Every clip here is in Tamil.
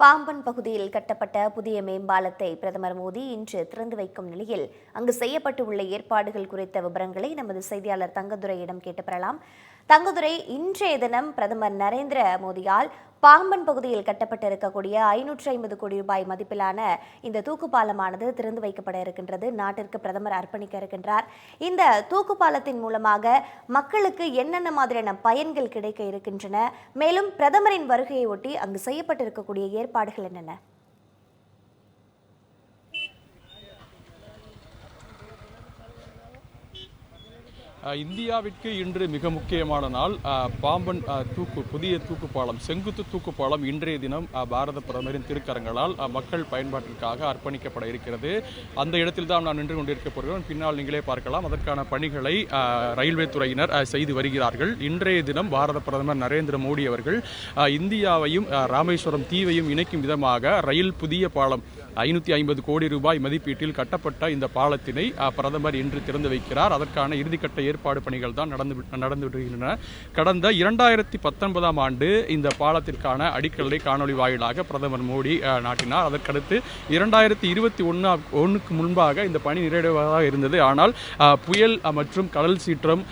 பாம்பன் பகுதியில் கட்டப்பட்ட புதிய மேம்பாலத்தை பிரதமர் மோடி இன்று திறந்து வைக்கும் நிலையில் அங்கு செய்யப்பட்டுள்ள ஏற்பாடுகள் குறித்த விவரங்களை நமது செய்தியாளர் தங்கதுரையிடம் கேட்டு பெறலாம். தங்கதுரை இன்றைய தினம் பிரதமர் நரேந்திர மோடியால் பாம்பன் பகுதியில் கட்டப்பட்டிருக்கக்கூடிய ஐநூற்றி ஐம்பது கோடி ரூபாய் மதிப்பிலான இந்த தூக்குப்பாலமானது திறந்து வைக்கப்பட இருக்கின்றது. நாட்டிற்கு பிரதமர் அர்ப்பணிக்க இருக்கின்றார். இந்த தூக்குப்பாலத்தின் மூலமாக மக்களுக்கு என்னென்ன மாதிரியான பயன்கள் கிடைக்க இருக்கின்றன? மேலும் பிரதமரின் வருகையை ஒட்டி அங்கு செய்யப்பட்டிருக்கக்கூடிய ஏற்பாடுகள் என்னென்ன? இந்தியாவிற்கு இன்று மிக முக்கியமான நாள். பாம்பன் தூக்கு புதிய தூக்குப்பாலம் செங்குத்து தூக்குப்பாலம் இன்றைய தினம் பாரத பிரதமரின் திருக்கரங்களால் மக்கள் பயன்பாட்டிற்காக அர்ப்பணிக்கப்பட இருக்கிறது. அந்த இடத்தில் தான் நான் நின்று கொண்டிருக்க போகிறோம் பின்னால் நீங்களே பார்க்கலாம். அதற்கான பணிகளை ரயில்வே துறையினர் செய்து வருகிறார்கள். இன்றைய தினம் பாரத பிரதமர் நரேந்திர மோடி அவர்கள் இந்தியாவையும் ராமேஸ்வரம் தீவையும் இணைக்கும் விதமாக ரயில் புதிய பாலம் ஐநூற்றி ஐம்பது கோடி ரூபாய் மதிப்பீட்டில் கட்டப்பட்ட இந்த பாலத்தினை பிரதமர் இன்று திறந்து வைக்கிறார். அதற்கான இறுதிக்கட்ட ஏற்பாடு பணிகள் தான் நடந்து நடந்து வருகின்றன கடந்த இரண்டாயிரத்தி பத்தொன்பதாம் ஆண்டு இந்த பாலத்திற்கான அடிக்கல்லை காணொலி வாயிலாக பிரதமர் மோடி நாட்டினார். அதற்கடுத்து இரண்டாயிரத்தி இருபத்தி ஒன்று ஒன்றுக்கு முன்பாக இந்த பணி நிறைவதாக இருந்தது. ஆனால் புயல் மற்றும் கடல் சீற்றம்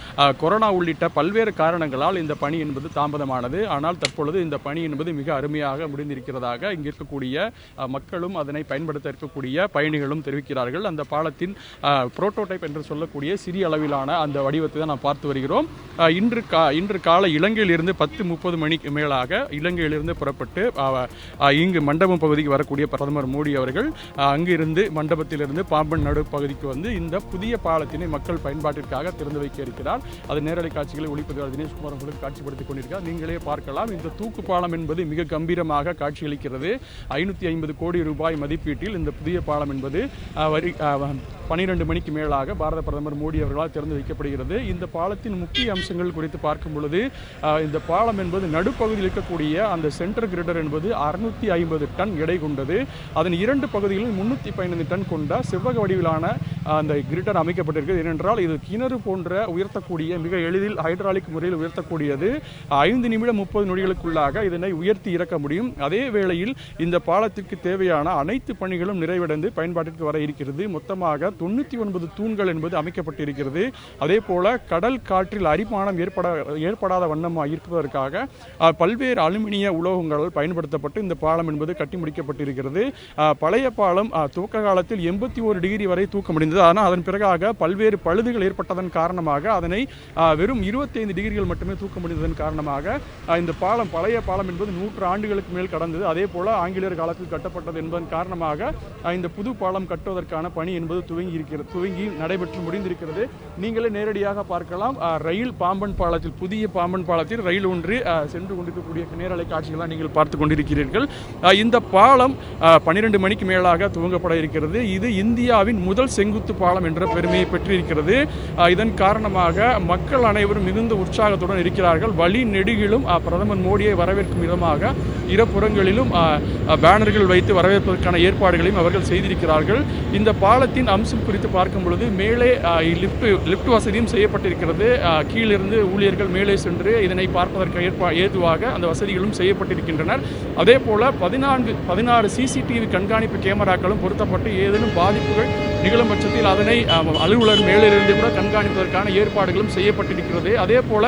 கொரோனா உள்ளிட்ட பல்வேறு காரணங்களால் இந்த பணி என்பது தாமதமானது. ஆனால் தற்பொழுது இந்த பணி என்பது மிக அருமையாக முடிந்திருக்கிறதாக இங்கு இருக்கக்கூடிய மக்களும் அதனை பயன்படுத்த இருக்கக்கூடிய பயணிகளும் தெரிவிக்கிறார்கள். அந்த பாலத்தின் புரோட்டோடைப் என்று சொல்லக்கூடிய சிறிய அளவிலான அந்த வடிவத்தை தான் நாம் பார்த்து வருகிறோம். இன்று கா இன்று காலை இலங்கையிலிருந்து பத்து முப்பது மணிக்கு மேலாக இலங்கையிலிருந்து புறப்பட்டு இங்கு மண்டபம் பகுதிக்கு வரக்கூடிய பிரதமர் மோடி அவர்கள் அங்கிருந்து மண்டபத்திலிருந்து பாம்பன் நடு பகுதிக்கு வந்து இந்த புதிய பாலத்தினை மக்கள் பயன்பாட்டிற்காக திறந்து வைக்க இருக்கிறார். அது நேரலை காட்சிகளை ஒளிப்பதிவாளர் தினேஷ்குமார் அவர்களுக்கு காட்சிப்படுத்திக் கொண்டிருக்கிறார். நீங்களே பார்க்கலாம். இந்த தூக்கு பாலம் என்பது மிக கம்பீரமாக காட்சியளிக்கிறது. ஐநூற்றி ஐம்பது கோடி ரூபாய் மதிப்பு மதிப்பீட்டில் இந்த புதிய பாலம் என்பது வரி பனிரெண்டு மணிக்கு மேலாக பாரத பிரதமர் மோடி அவர்களால் திறந்து வைக்கப்படுகிறது. இந்த பாலத்தின் முக்கிய அம்சங்கள் குறித்து பார்க்கும் பொழுது இந்த பாலம் என்பது நடுப்பகுதியில் இருக்கக்கூடிய அந்த சென்டர் கிரிடர் என்பது அறுநூத்தி ஐம்பது டன் எடை கொண்டது. அதன் இரண்டு பகுதிகளில் முன்னூற்றி பதினைந்து டன் கொண்ட செவ்வக வடிவிலான அந்த கிரிட்டர் அமைக்கப்பட்டிருக்கிறது. ஏனென்றால் இது கிணறு போன்ற உயர்த்தக்கூடிய மிக எளிதில் ஹைட்ராலிக் முறையில் உயர்த்தக்கூடியது. ஐந்து நிமிடம் முப்பது நொடிகளுக்குள்ளாக இதனை உயர்த்தி இறக்க முடியும். அதே வேளையில் இந்த பாலத்திற்கு தேவையான அனைத்து பணிகளும் நிறைவடைந்து பயன்பாட்டிற்கு வர இருக்கிறது. மொத்தமாக தொண்ணூற்றி ஒன்பது தூண்கள் என்பது அமைக்கப்பட்டிருக்கிறது. அதே போல கடல் காற்றில் அரிமானம் ஏற்பட ஏற்படாத வண்ணமாக இருப்பதற்காக பல்வேறு அலுமினிய உலோகங்களால் பயன்படுத்தப்பட்டு இந்த பாலம் என்பது கட்டி முடிக்கப்பட்டிருக்கிறது. பழைய பாலம் துவக்க காலத்தில் எண்பத்தி ஒரு டிகிரி வரை தூக்க முடிந்தது ஆனால் அதன் பிறகாக பல்வேறு பழுதுகள் ஏற்பட்டதன் காரணமாக அதனை வெறும் இருபத்தைந்து டிகிரிகள் மட்டுமே தூக்க முடிந்ததன் காரணமாக இந்த பாலம் பழைய பாலம் என்பது நூற்று ஆண்டுகளுக்கு மேல் கடந்தது. அதே போல ஆங்கிலேயர் காலத்தில் கட்டப்பட்டது என்பதன் காரணமாக இந்த புது பாலம் கட்டுவதற்கான பணி என்பது துவங்கி இருக்கிறது துவங்கி நடைபெற்று முடிந்திருக்கிறது. நீங்களே நேரடியாக பார்க்கலாம். ரயில் பாம்பன் பாலத்தில் புதிய பாம்பன் பாலத்தில் ரயில் ஒன்று சென்று கொண்டிருக்கக்கூடிய நேரலை காட்சிகளாக நீங்கள் பார்த்து கொண்டிருக்கிறீர்கள். இந்த பாலம் பன்னிரெண்டு மணிக்கு மேலாக துவங்கப்பட இருக்கிறது. இது இந்தியாவின் முதல் செங்குத்து பாலம் என்ற பெருமையை பெற்றிருக்கிறது. இதன் காரணமாக மக்கள் அனைவரும் மிகுந்த உற்சாகத்துடன் இருக்கிறார்கள். வழி நெடுகிலும் பிரதமர் மோடியை வரவேற்கும் விதமாக இருபுறங்களிலும் பேனர்கள் வைத்து வரவேற்பதற்கான ஏற்பாடுகளையும் அவர்கள் செய்திருக்கிறார்கள். இந்த பாலத்தின் அம்சம் குறித்து பார்க்கும் பொழுது மேலே லிஃப்ட் லிஃப்ட் வசதியும் செய்யப்பட்டிருக்கிறது. கீழிருந்து ஊழியர்கள் மேலே சென்று இதனை பார்ப்பதற்கு ஏற்பா ஏதுவாக அந்த வசதிகளும் செய்யப்பட்டிருக்கின்றனர். அதே போல் பதினான்கு பதினாறு சிசிடிவி கண்காணிப்பு கேமராக்களும் பொருத்தப்பட்டு ஏதேனும் பாதிப்புகள் நிகழும் பட்சத்தில் அதனை அலுவலர் மேலிருந்து கூட கண்காணிப்பதற்கான ஏற்பாடுகளும் செய்யப்பட்டிருக்கிறது. அதே போல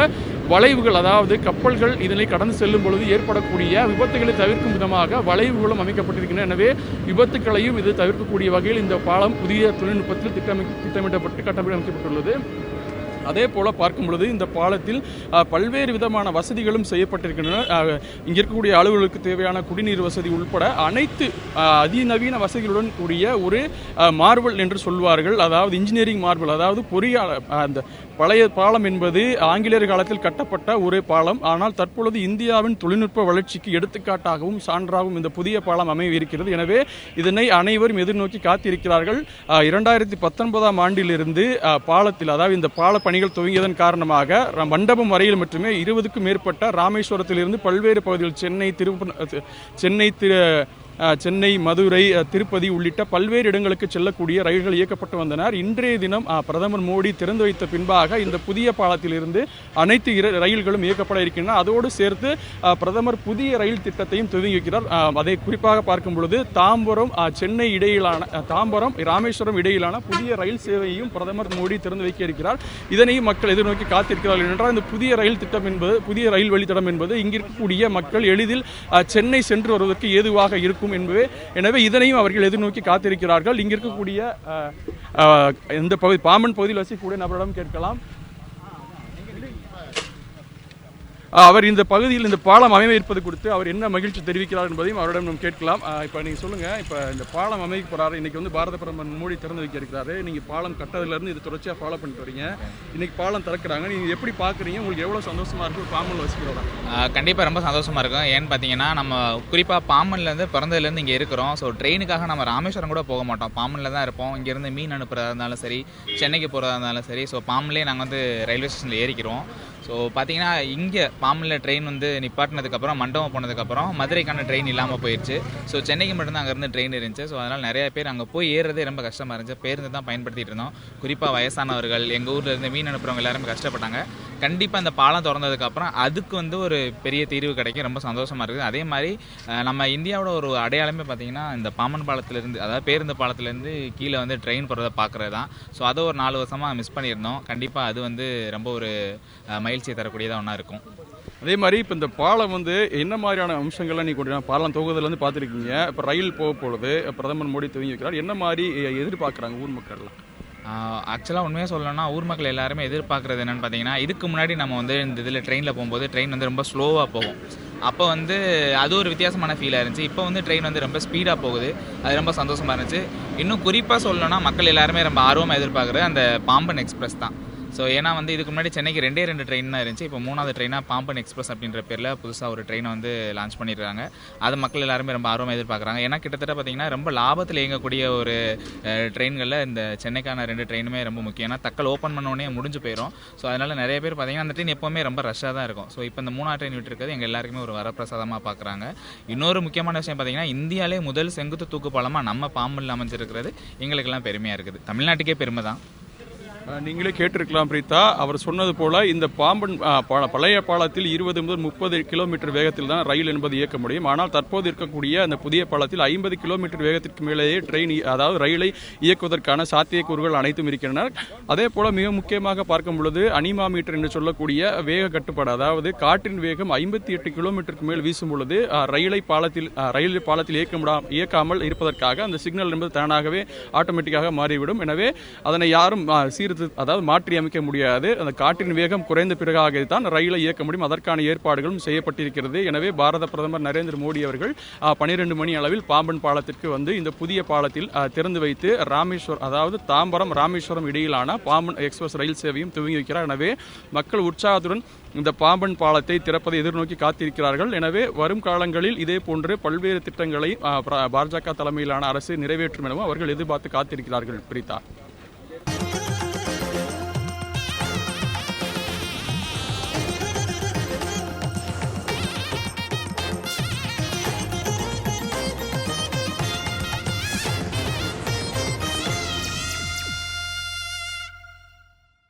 வளைவுகள் அதாவது கப்பல்கள் இதனை கடந்து செல்லும் பொழுது ஏற்படக்கூடிய விபத்துகளை தவிர்க்கும் விதமாக வளைவுகளும் அமைக்கப்பட்டிருக்கின்றன. எனவே விபத்துக்களையும் இது தவிர்க்கக்கூடிய வகையில் இந்த பாலம் புதிய தொழில்நுட்பத்தில் திட்டமி திட்டமிடப்பட்டு கட்டமைக்கப்பட்டுள்ளது. அதே போல் பார்க்கும் பொழுது இந்த பாலத்தில் பல்வேறு விதமான வசதிகளும் செய்யப்பட்டிருக்கின்றன. இங்கே இருக்கக்கூடிய அலுவலர்களுக்கு தேவையான குடிநீர் வசதி உள்பட அனைத்து அதிநவீன வசதிகளுடன் கூடிய ஒரு மார்பல் என்று சொல்வார்கள். அதாவது இன்ஜினியரிங் மார்பல் அதாவது பொறியாளர் அந்த பழைய பாலம் என்பது ஆங்கிலேயர் காலத்தில் கட்டப்பட்ட ஒரு பாலம். ஆனால் தற்பொழுது இந்தியாவின் தொழில்நுட்ப வளர்ச்சிக்கு எடுத்துக்காட்டாகவும் சான்றாகவும் இந்த புதிய பாலம் அமைய இருக்கிறது எனவே இதனை அனைவரும் எதிர்நோக்கி காத்திருக்கிறார்கள். இரண்டாயிரத்தி பத்தொன்பதாம் ஆண்டிலிருந்து பாலத்தில் அதாவது இந்த பால பணிகள் துவங்கியதன் காரணமாக மண்டபம் வரையில் மட்டுமே இருபதுக்கும் மேற்பட்ட ராமேஸ்வரத்திலிருந்து பல்வேறு பகுதிகள் சென்னை திரு சென்னை திரு சென்னை மதுரை திருப்பதி உள்ளிட்ட பல்வேறு இடங்களுக்கு செல்லக்கூடிய ரயில்கள் இயக்கப்பட்டு வந்தனர். இன்றைய தினம் பிரதமர் மோடி திறந்து வைத்த பின்பாக இந்த புதிய பாலத்திலிருந்து அனைத்து இர- ரயில்களும் இயக்கப்பட இருக்கின்றன. அதோடு சேர்த்து பிரதமர் புதிய ரயில் திட்டத்தையும் துவங்கி வைக்கிறார் அதை குறிப்பாக பார்க்கும் பொழுது தாம்பரம் சென்னை இடையிலான தாம்பரம் ராமேஸ்வரம் இடையிலான புதிய ரயில் சேவையையும் பிரதமர் மோடி திறந்து வைக்க இருக்கிறார் இதனையும் மக்கள் எதிர்நோக்கி காத்திருக்கிறார்கள் என்றால் இந்த புதிய ரயில் திட்டம் என்பது புதிய ரயில் வழித்தடம் என்பது இங்கிருக்கக்கூடிய மக்கள் எளிதில் சென்னை சென்று வருவதற்கு ஏதுவாக இருக்கும். என்பது. எனவே இதனையும் அவர்கள் எதிர்நோக்கி காத்திருக்கிறார்கள். இங்க இருக்கக்கூடிய இந்த பகுதி பாம்பன் பகுதியில் வசிக்கக்கூடிய நபரிடம் கேட்கலாம். அவர் இந்த பகுதியில் இந்த பாலம் அமைப்பது குறித்து அவர் என்ன மகிழ்ச்சி தெரிவிக்கிறார் என்பதையும் அவரிடம் நாம் கேட்கலாம். இப்போ நீங்கள் சொல்லுங்கள் இப்போ இந்த பாலம் அமைக்க போகிறாரு இன்றைக்கி வந்து பாரத பிரதமர் மோடி திறந்து வைக்க இருக்கிறாரு. நீங்கள் பாலம் கட்டதுலேருந்து இது தொடர்ச்சியாக ஃபாலோ பண்ணிட்டு வரீங்க. இன்றைக்கி பாலம் திறக்கிறாங்க. நீங்கள் எப்படி பார்க்குறீங்க உங்களுக்கு எவ்வளோ சந்தோஷமாக இருக்கும் பாம்பன் வசிக்கிறதா கண்டிப்பாக ரொம்ப சந்தோஷமாக இருக்கும். ஏன்னு பார்த்தீங்கன்னா நம்ம குறிப்பாக பாம்பன்லேருந்து பிறந்ததுலேருந்து இங்கே இருக்கிறோம். ஸோ ட்ரெயினுக்காக நம்ம ராமேஸ்வரம் கூட போக மாட்டோம். பாம்பனில் தான் இருப்போம். இங்கேருந்து மீன் அனுப்புறதா இருந்தாலும் சரி சென்னைக்கு போகிறதா இருந்தாலும் சரி. ஸோ பாம்பன்லேயே நாங்கள் வந்து ரயில்வே ஸ்டேஷனில் ஏறிக்கிறோம். ஸோ பார்த்தீங்கன்னா இங்கே பாம்பனில் ட்ரெயின் வந்து நிப்பாட்டினதுக்கப்புறம் மண்டபம் போனதுக்கப்புறம் மதுரைக்கான ட்ரெயின் இல்லாமல் போயிடுச்சு ஸோ சென்னைக்கு மட்டும்தான் அங்கேருந்து ட்ரெயின் இருந்துச்சு. ஸோ அதனால் நிறைய பேர் அங்கே போய் ஏறுறதே ரொம்ப கஷ்டமாக இருந்துச்சு. பேருந்து தான் பயன்படுத்திட்டு இருந்தோம். குறிப்பாக வயசானவர்கள் எங்கள் ஊரில் இருந்து மீன் அனுப்புறவங்க எல்லாருமே கஷ்டப்பட்டாங்க. கண்டிப்பாக இந்த பாலம் திறந்ததுக்கப்புறம் அதுக்கு வந்து ஒரு பெரிய தீர்வு கிடைக்கும் ரொம்ப சந்தோஷமாக இருக்குது. அதே மாதிரி நம்ம இந்தியாவோட ஒரு அடையாளமே பார்த்தீங்கன்னா இந்த பாம்பன் பாலத்திலேருந்து அதாவது பேருந்து பாலத்திலேருந்து கீழே வந்து ட்ரெயின் போகிறத பார்க்குறது தான் ஸோ அதை ஒரு நாலு வருஷமாக மிஸ் பண்ணியிருந்தோம். கண்டிப்பாக அது வந்து ரொம்ப ஒரு மகிழ்ச்சியை தரக்கூடியதாக ஒன்றா இருக்கும். அதே மாதிரி இப்போ இந்த பாலம் வந்து என்ன மாதிரியான அம்சங்கள்லாம் நீ கொண்டு பாலம் தொகுதியிலேருந்து பார்த்துருக்கீங்க இப்போ ரயில் போக பொழுது பிரதமர் மோடி துவங்கி வைக்கிறார். என்ன மாதிரி எதிர்பார்க்குறாங்க ஊர் மக்கள்லாம்? ஆக்சுவலாக உண்மையாக சொல்லணும்னா ஊர் மக்கள் எல்லாருமே எதிர்பார்க்குறது என்னென்னு பார்த்தீங்கன்னா இதுக்கு முன்னாடி நம்ம வந்து இந்த இதில் ட்ரெயினில் போகும்போது ட்ரெயின் வந்து ரொம்ப ஸ்லோவாக போகும். அப்போ வந்து அது ஒரு வித்தியாசமான ஃபீலாக இருந்துச்சு. இப்போ வந்து ட்ரெயின் வந்து ரொம்ப ஸ்பீடாக போகுது. அது ரொம்ப சந்தோஷமாக இருந்துச்சு. இன்னும் குறிப்பாக சொல்லணும்னா மக்கள் எல்லாருமே ரொம்ப ஆர்வமாக எதிர்பார்க்குறது அந்த பாம்பன் எக்ஸ்பிரஸ் தான். ஸோ ஏன்னா வந்து இதுக்கு முன்னாடி சென்னைக்கு ரெண்டே ரெண்டு ட்ரெயின் தான் இருந்துச்சு. இப்போ மூணாவது ட்ரெயினாக பாம்பன் எக்ஸ்பிரஸ் அப்படின்ற பேரில் புதுசாக ஒரு ட்ரெயினை வந்து லான்ச் பண்ணிடுறாங்க அது மக்கள் எல்லாருமே ரொம்ப ஆர்வமாக எதிர்பார்க்குறாங்க. ஏன்னா கிட்டத்தட்ட பார்த்தீங்கன்னா ரொம்ப லாபத்தில் இயங்கக்கூடிய ஒரு ட்ரெயின்களில் இந்த சென்னைக்கான ரெண்டு ட்ரெயினுமே ரொம்ப முக்கியம். ஏன்னா தக்கல் ஓப்பன் பண்ண உடனே முடிஞ்சு போயிடும் ஸோ அதனால் நிறைய பேர் பார்த்தீங்கன்னா அந்த ட்ரெயின் எப்போவுமே ரொம்ப ரஷ்ஷாக தான் இருக்கும். ஸோ இப்போ இந்த மூணாவது ட்ரெயின் விட்டுருக்கிறது எங்கள் எல்லாருக்குமே ஒரு வரப்பிரசாதமாக பார்க்குறாங்க இன்னொரு முக்கியமான விஷயம் பார்த்தீங்கன்னா இந்தியாவிலே முதல் செங்குத்து தூக்கு பாலமாக நம்ம பாம்பனில் அமைஞ்சிருக்கிறது எங்களுக்கெல்லாம் பெருமையாக இருக்குது. தமிழ்நாட்டுக்கே பெருமை தான். நீங்களே கேட்டிருக்கலாம் பிரீதா அவர் சொன்னது போல இந்த பாம்பன் பழைய பாலத்தில் இருபது முதல் முப்பது கிலோமீட்டர் வேகத்தில் தான் ரயில் என்பது இயக்க முடியும். ஆனால் தற்போது இருக்கக்கூடிய அந்த புதிய பாலத்தில் ஐம்பது கிலோமீட்டர் வேகத்திற்கு மேலேயே ட்ரெயின் அதாவது ரயிலை இயக்குவதற்கான சாத்தியக்கூறுகள் அனைத்தும் இருக்கின்றன. அதே போல மிக முக்கியமாக பார்க்கும் பொழுது அனிமா மீட்டர் என்று சொல்லக்கூடிய வேக கட்டுப்பாடு அதாவது காற்றின் வேகம் ஐம்பத்தி எட்டு கிலோமீட்டருக்கு மேல் வீசும் பொழுது ரயிலை பாலத்தில் ரயில் பாலத்தில் இயக்க இயக்காமல் இருப்பதற்காக அந்த சிக்னல் என்பது தானாகவே ஆட்டோமேட்டிக்காக மாறிவிடும். எனவே அதனை யாரும் சீர் சீர்திரு அதாவது மாற்றி அமைக்க முடியாது. அந்த காற்றின் வேகம் குறைந்த பிறகாக தான் ரயிலை இயக்க முடியும். அதற்கான ஏற்பாடுகளும் செய்யப்பட்டிருக்கிறது. எனவே பாரத பிரதமர் நரேந்திர மோடி அவர்கள் பனிரெண்டு மணி அளவில் பாம்பன் பாலத்திற்கு வந்து இந்த புதிய பாலத்தில் திறந்து வைத்து ராமேஸ்வரம் அதாவது தாம்பரம் ராமேஸ்வரம் இடையிலான பாம்பன் எக்ஸ்பிரஸ் ரயில் சேவையும் துவங்கி வைக்கிறார். எனவே மக்கள் உற்சாகத்துடன் இந்த பாம்பன் பாலத்தை திறப்பதை எதிர்நோக்கி காத்திருக்கிறார்கள். எனவே வரும் காலங்களில் இதே போன்று பல்வேறு திட்டங்களை பாஜக தலைமையிலான அரசு நிறைவேற்றும் எனவும் அவர்கள் எதிர்பார்த்து காத்திருக்கிறார்கள். பிரீதா.